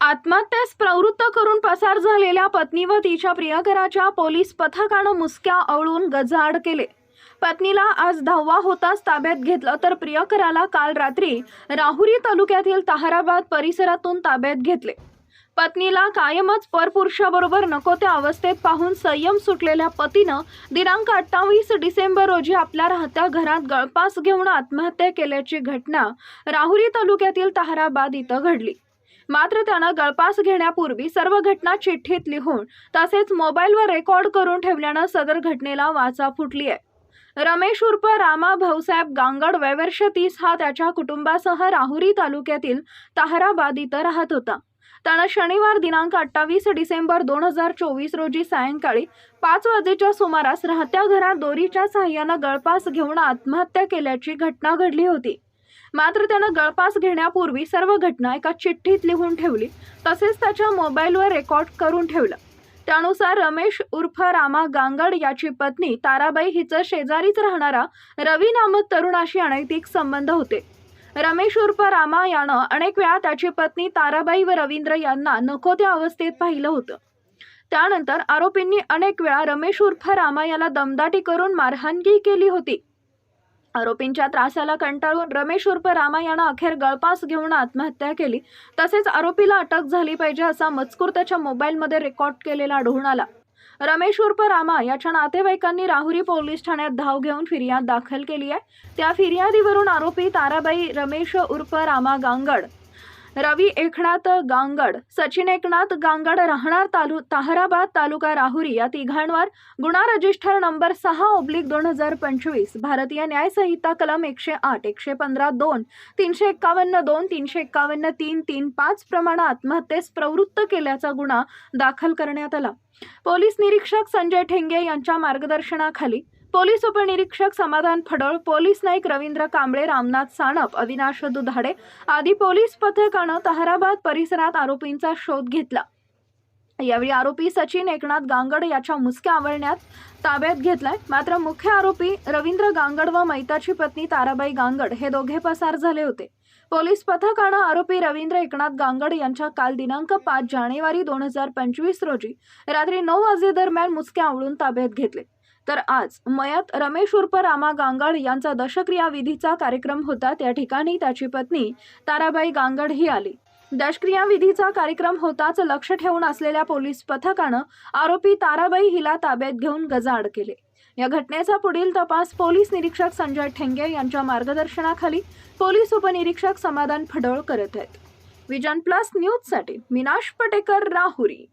आत्महत्येस प्रवृत्त करून पसार झालेल्या पत्नी व तिच्या प्रियकराच्या पोलीस पथकानं मुसक्या आवळून गजाआड केले. पत्नीला आज दहावा होताच ताब्यात घेतलं तर प्रियकराला काल रात्री राहुरी तालुक्यातील ताहराबाद परिसरातून ताब्यात घेतले. पत्नीला कायमच परपुरुषाबरोबर नको त्या अवस्थेत पाहून संयम सुटलेल्या पतीनं दिनांक अठ्ठावीस डिसेंबर रोजी आपल्या राहत्या घरात गळपास घेऊन आत्महत्या केल्याची घटना राहुरी तालुक्यातील ताहराबाद इथं घडली. मात्र त्यानं गळपास घेण्यापूर्वी सर्व घटना चिठ्ठीत लिहून तसेच मोबाईलवर रेकॉर्ड करून ठेवल्यानं सदर घटनेला वाचा फुटली आहे रमेश उर्फ रामा भाऊसाहेब गांगड वयवर्ष तीस हा त्याच्या कुटुंबासह राहुरी तालुक्यातील ताहराबाद इथं राहत होता. त्यानं शनिवार दिनांक अठ्ठावीस डिसेंबर दोन हजार चोवीस रोजी सायंकाळी पाच वाजेच्या सुमारास राहत्या घरात दोरीच्या सहाय्यानं गळपास घेऊन आत्महत्या केल्याची घटना घडली होती. मात्र त्यानं गळपास घेण्यापूर्वी सर्व घटना एका चिठ्ठीत लिहून ठेवली. तसेच त्याच्या मोबाईलवर रेकॉर्ड करून ठेवलं. त्यानुसार रमेश उर्फ रामा गांगड याची पत्नी ताराबाई हिचं शेजारीच राहणारा रवी नामक तरुणाशी अनैतिक संबंध होते. रमेश उर्फ रामा यानं अनेक वेळा त्याची पत्नी ताराबाई व रवींद्र यांना नको त्या अवस्थेत पाहिलं होतं. त्यानंतर आरोपींनी अनेक वेळा रमेश उर्फ रामा याला दमदाटी करून मारहाणगी केली होती. आरोपींच्या त्रासाला कंटाळून रमेश उर्फ रामा यानं अखेर गळपास घेऊन आत्महत्या केली. तसेच आरोपीला अटक झाली पाहिजे असा मजकूर त्याच्या मोबाईलमध्ये रेकॉर्ड केलेला आढळून आला. रमेश उर्फ रामा याच्या नातेवाईकांनी राहुरी पोलीस ठाण्यात धाव घेऊन फिर्याद दाखल केली आहे. त्या फिर्यादीवरून आरोपी ताराबाई रमेश उर्फ रामा गांगड रवी एकनाथ गांगड सचिन एकनाथ गांगड राहणार तालु ताहराबाद तालुका राहुरी या तिघांवर गुन्हा रजिस्टर नंबर सहा ओब्लिक दोन हजार पंचवीस भारतीय न्यायसंहिता कलम एकशे आठ एकशे पंधरा दोन तीनशे एक्कावन्न दोन तीनशे एक्कावन्न तीन तीन पाच प्रमाणे आत्महत्येस प्रवृत्त केल्याचा गुन्हा दाखल करण्यात आला. पोलीस निरीक्षक संजय ठेंगे यांच्या मार्गदर्शनाखाली पोलीस उपनिरीक्षक समाधान फडळ पोलीस नाईक रवींद्र कांबळे रामनाथ साणप अविनाश दुधाडे आदी पोलीस पथकानं तहाराबाद परिसरात आरोपींचा शोध घेतला. यावेळी आरोपी सचिन एकनाथ गांगड याच्या मुसक्या आवळण्यात ताब्यात घेतलाय. मात्र मुख्य आरोपी रवींद्र गांगड व मैताची पत्नी ताराबाई गांगड हे दोघे पसार झाले होते. पोलीस पथकानं आरोपी रवींद्र एकनाथ गांगड यांच्या काल दिनांक पाच जानेवारी दोन हजार पंचवीस रोजी रात्री नऊ वाजेदरम्यान मुसक्या आवळून ताब्यात घेतले. तर आज मयत रमेश उर्फ रामा गांगड यांचा दशक्रिया विधीचा कार्यक्रम होता. त्या ठिकाणी त्याची पत्नी ताराबाई गांगड ही आली. दशक्रिया विधीचा कार्यक्रम होताच लक्ष ठेवून असलेल्या पोलीस पथकानं आरोपी ताराबाई हिला ताब्यात घेऊन गजाआड केले. या घटनेचा पुढील तपास पोलीस निरीक्षक संजय ठेंगे यांच्या मार्गदर्शनाखाली पोलीस उपनिरीक्षक समाधान फडळ करत आहेत. विजन प्लस न्यूजसाठी मिनाश पटेकर राहुरी.